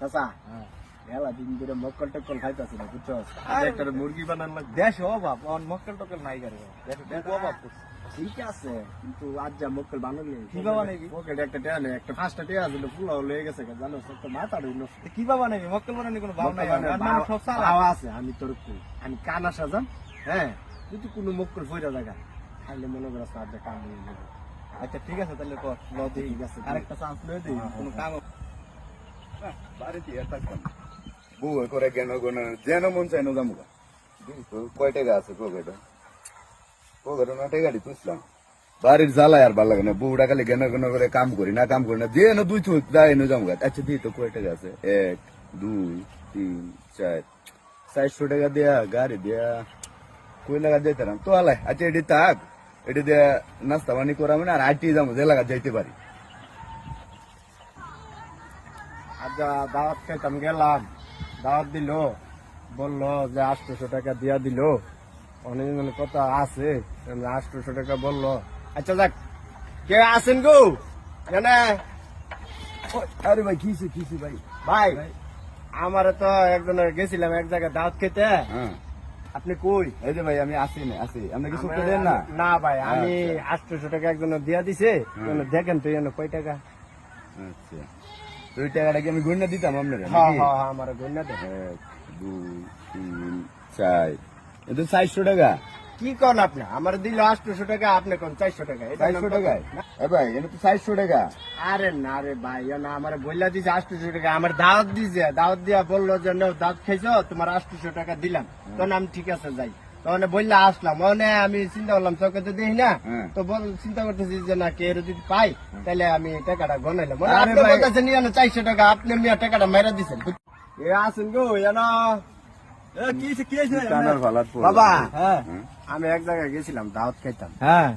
চাচা? মেলা দিন ধরে মক্কল টক্কল খাইতাছি না বুঝছ? একটা মুরগি বানান লাগবে। দেশ অভাব অন মক্কেল টক্কেল নাই করে দেশ দেশ অভাব। ঠিক আছে কিন্তু আজ যা মক্কল বানালি কি বাবা পকেটে একটা টেয়া নেই একটা পাঁচটা টেয়া ছিল ফুল লয়ে গেছে জানো তো মাথা রইল তো কি বাবা বানানি কোনো ভাব নাই? আর সব সালা আছে আমি তোর। আমি কানা সাজাম হ্যাঁ? যদি কোনো মক্কল ফইরা জায়গা খাইলে মনে করো সাহায্য কাম হয়ে যাবে। আচ্ছা ঠিক আছে তাহলে কর। ল দিই ঠিক আছে, আরেকটা চান্স লয়ে দিই হ্যাঁ, কোনো হ্যাঁ। কাম বাড়িতে আর থাকতাম বউ করে কেন কোন যেন মন চাই না যাব কয় টাকা আছে পকেটে? পকেটে না টাকাটি তুলছিলাম বাড়ির জ্বালায় আর ভালো লাগে না। বউটা খালি কেন করে কাম করি না, কাম করি না। যে এনে দুই থুক যাই এনে যাব আচ্ছা দিই তো কয় টাকা এক, দুই, তিন, চার। চারশো টাকা দেয়া, গাড়ি দেয়া। কই লাগা যাইতাম তো আলাই। আচ্ছা এটি থাক। এটি দিয়ে নাস্তা পানি করা মানে আর আইটি যাব যে লাগা যাইতে পারি। আজ দাওয়াত খাইতাম গেলাম। দাওয়াত দিল বলল যে আটশোশো টাকা দিয়া দিল। অনেক মানে কথা আছে আটশোশো টাকা বলল আচ্ছা যাক কে আছেন গো? কেন আরে ভাই কিসে কিসে ভাই? ভাই আমার তো একজন গেছিলাম এক জায়গায় দাওয়াত খেতে হ্যাঁ। আপনি কই? এই যে ভাই আমি আসি না আসি। আপনি কিছু দেন না? না ভাই আমি আচ্ছা। আটশোশো টাকা একজন দিয়া দিছে। দেখেন তো কয় টাকা। আচ্ছা। ওই টাকাটা কি আমি গণ্য দিতাম আপনার হ্যাঁ হ্যাঁ হ্যাঁ, আমার গন্যা দেন। এক দুই তিন চার। এটা চারশো টাকা। কি কন আপনি? আমার দিল আটশোশো টাকা আপনি কোন চারশো টাকা? চারশো না? এ ভাই এটা তো চারশো টাকা। আরে না রে ভাই না আমার বললা দিছে আটশোশো টাকা। আমার দাওয়াত দিছে দাওয়াত দিয়া বলল যে নাও দাওয়াত খাইছো তোমার আটশোশো টাকা দিলাম। তখন আমি ঠিক আছে যাই। বললা আসলাম। মানে আমি চিন্তা করলাম চোখে তো দেখি না। হ্যাঁ। তো চিন্তা করতেছি যে না কে যদি পাই তাহলে আমি টাকাটা গনাইলাম মানে নিয়ে চারশো টাকা। আপনি মিয়া টাকাটা মেরা দিছেন। এ আসেন গো পর বাবা হ্যাঁ। আমি এক জায়গায় গেছিলাম দাওয়াত খাইতাম। হ্যাঁ।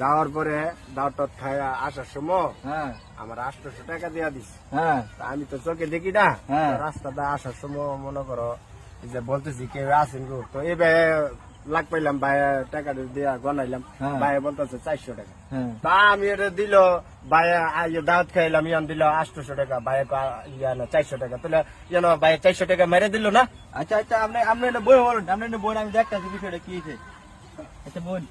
যাওয়ার পরে দাওয়াত খাই আসার সময় হ্যাঁ। আমার আটশোশো টাকা দিয়া দিস হ্যাঁ। আমি তো চোখে দেখি না। হ্যাঁ। রাস্তাটা আসার সময় মনে করো যে বলতেছি কেউ আসেন গো? তো এবার লাগ পাইলাম ভাই টাকা দিয়া গনাইলাম হ্যাঁ। ভাই বলতেছে চারশো টাকা। হ্যাঁ। তা আমি এটা দিল ভাই ইয়ে দাওয়াত খাইলাম ইয়ান দিল আটশোশো টাকা ভাই ইয়ান চারশো টাকা। তাহলে ইয়ান ভাই চারশো টাকা মেরে দিল না? আচ্ছা আচ্ছা আপনি আপনি বই বলুন আপনি বই আমি দেখতেছি বিষয়টা কি আছে আচ্ছা বল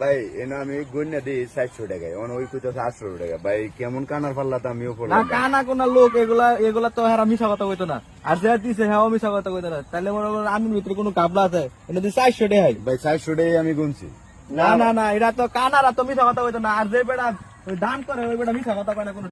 ভাই এনে আমি গণ্য দিই চারশো টাকায়। ওই কইতে আটশো টাকা। ভাই কেমন কানার পাল্লা আমিও পড়লাম কানা কোনা লোক এগুলা এগুলা তো হেরা মিশা কথা কইতো না। আর যে দিছে হ্যাঁ মিশা কথা কইতো না। তাহলে মনে করেন আমির ভিতরে কোনো কাবলা আছে? এটা দিয়ে চারশো টাকা ভাই চারশো টাকায় আমি গুনছি। না না না এটা তো কানারা তো মিশা কথা কইতো না। আর যে বেড়া দান করে ওই বেড়া মিশা কথা কয় না কোনো